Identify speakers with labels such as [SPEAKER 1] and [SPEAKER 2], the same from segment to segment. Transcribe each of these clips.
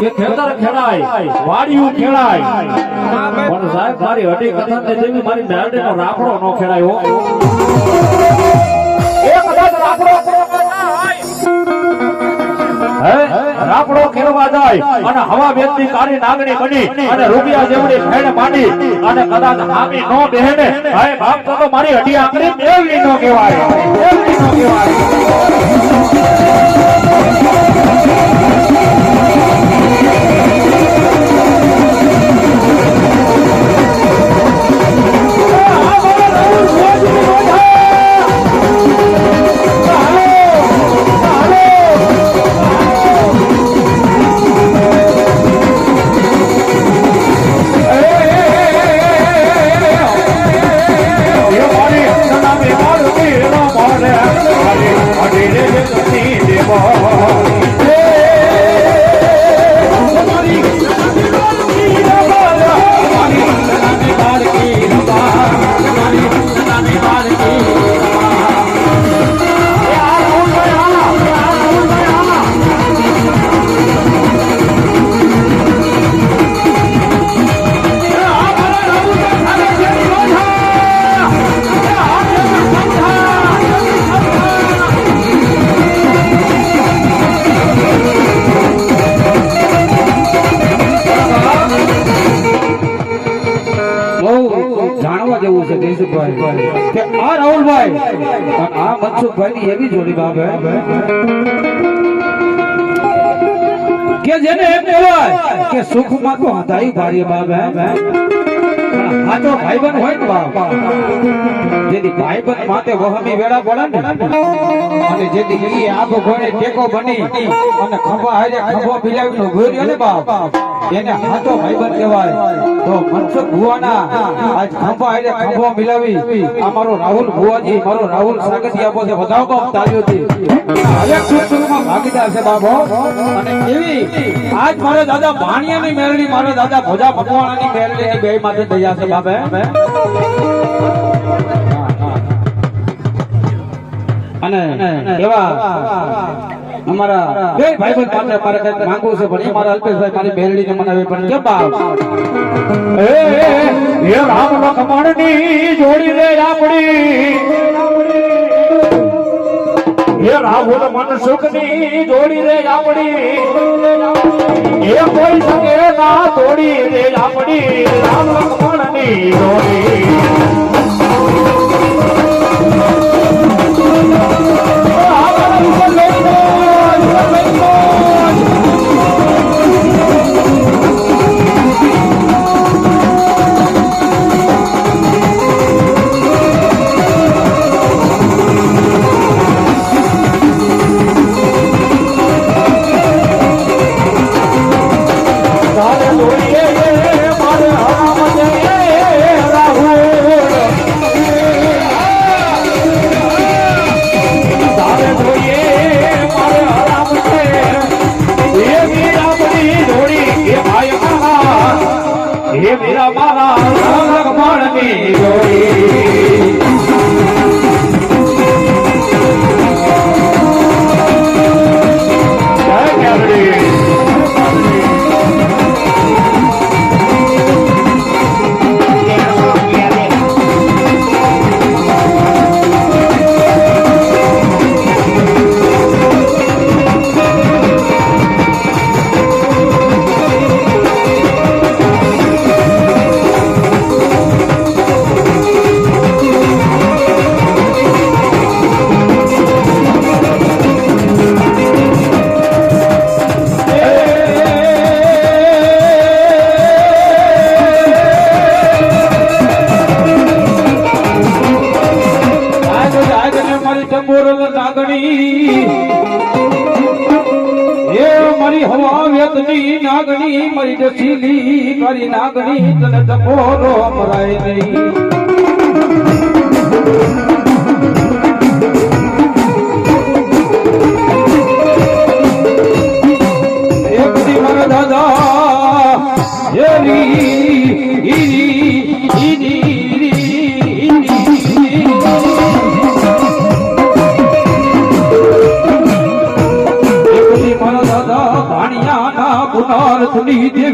[SPEAKER 1] કે ખેતર ખેડાય વાડિયું ખેડાય. પણ સાહેબ મારી હડી કથા ને જેવી મારી રાફડો નો ખેડાયો એ કદાચ રાફડો રાપડો ખેડવા જાય અને હવા વેચતી કાળી નાગણી બની અને રૂપિયા જેવડી ફેણ માંડી અને કદાચ હામી નો બેહને. હે બાપ તો મારી હટી આંગળી મેલની નો કહેવાય. મેલની નો કહેવાય.
[SPEAKER 2] કે આ રાહુલભાઈ, પણ આ મનસુખભાઈ ની એવી જોડી બાબે કે જેને એમ કહેવાય કે સુખમાં તો હતાયું ભારી બાબે સાચો ભાઈબંધ હોય ને બાપ? જેથી ભાઈબંધ માટે વહમી વેળા પડે ને? અને જેથી ઈ આભ ઘોડે ટેકો બની અને ખંભા હારે ખંભો મિલાવીને નો રહ્યો ને બાપ? એને સાચો ભાઈબંધ કહેવાય. તો મનસુખ ભુવાના આજ ખંભા હારે ખંભો મિલાવી, આ મારો રાહુલ ભુવાજી, મારો રાહુલ સાગતી આપો છે. વધાવ બાપ તાળીઓથી હવે કુટુંબમાં ભાગીદાર છે બાપો અને એવી આજ મારો દાદા ભાણિયાની મેરડી મારો દાદા ભોજા ભગવાણાની મેરડી બે માથે દયા છે બાપે. અને એવા અમારા બે ભાઈબંધ પાસે મારે કઈ માંગુ છે પણ મારા અલ્પેશભાઈ મારી બેરડીને મનાવી પણ કે બાપ
[SPEAKER 1] એ રામ લખમણની જોડી રે આપણી એ રાહુલ મનસુખની જોડી રે આપણી એ કોઈ શકે ના તોડી રે આપણી રામ લખમણની જોડી. મારા એ મીરા લગમણની જોડી.
[SPEAKER 2] નાગણી સીલી કરી નાગણી તને ટંગોરો મરાય નહીં.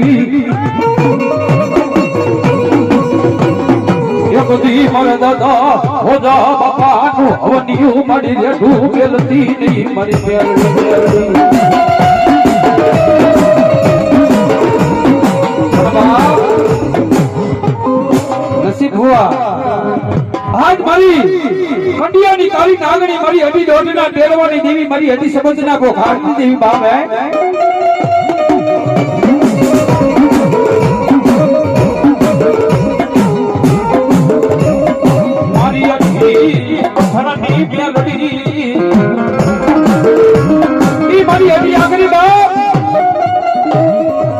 [SPEAKER 2] પુનર્થની દેવી એક દી મારે દાદા હોજા નસીબ હુઆ. આજ મારી. કંડિયાની કાળી નાગણી મારી અઢી દોઢના ટેરવાની દેવી મારી હતી સમજના કો ખાટની દેવી બાપ હે. મેલડી ઈ મારી અઢી આગરી બા.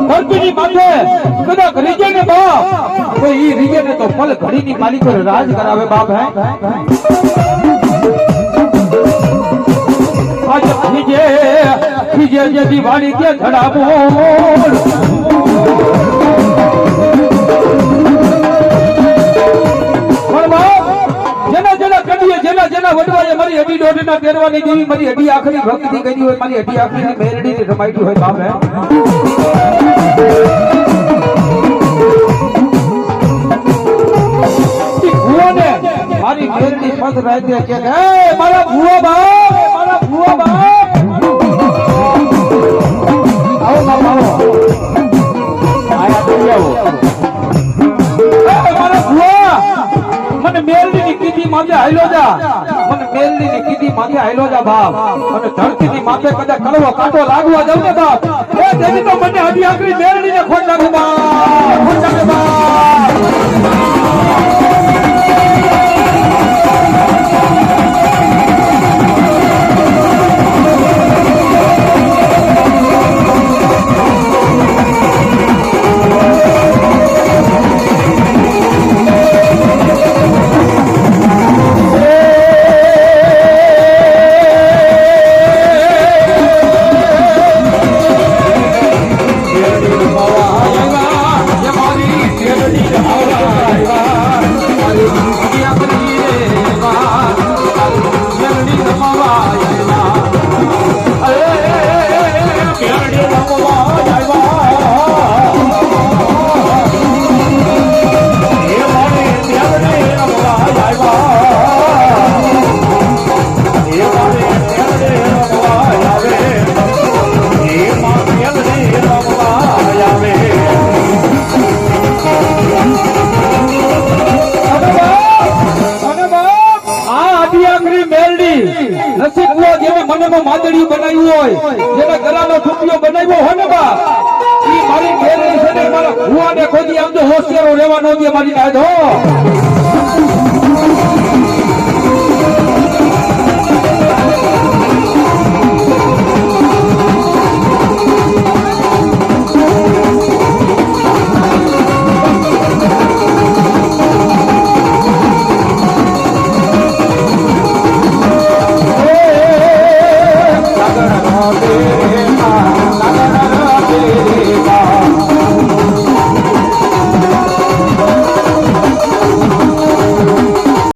[SPEAKER 2] ધરતીની માથે કદા રીજે ને બા. તો ઈ રીજે ને તો પલ ઘડીની માલિકો રાજ કરાવે બાપ હે. આજ રીજે રીજે જે દિવાળી કે પણ અઢી પહેરવાની જેવી મારી અઢી આખરી ભક્તિ કરી હોય, મારી અઢી આખરી મેરડી રમાઈ હોય બાપ મારી મેરડી પદની કીધી માથે હાલ્યો ની માથે આયલો જા બાપ અને ધરતી ની માથે કદાચ કડવો કાંટો લાગવા જાવ ને બાપ, એ તેની તો મને હજી આખરી મેરડી ને ખોટ લાગે બાપ. ખોટ લાગે બાપ. ખોદી આમ તો હોશિયારો રહેવા નો દે મારી નાદ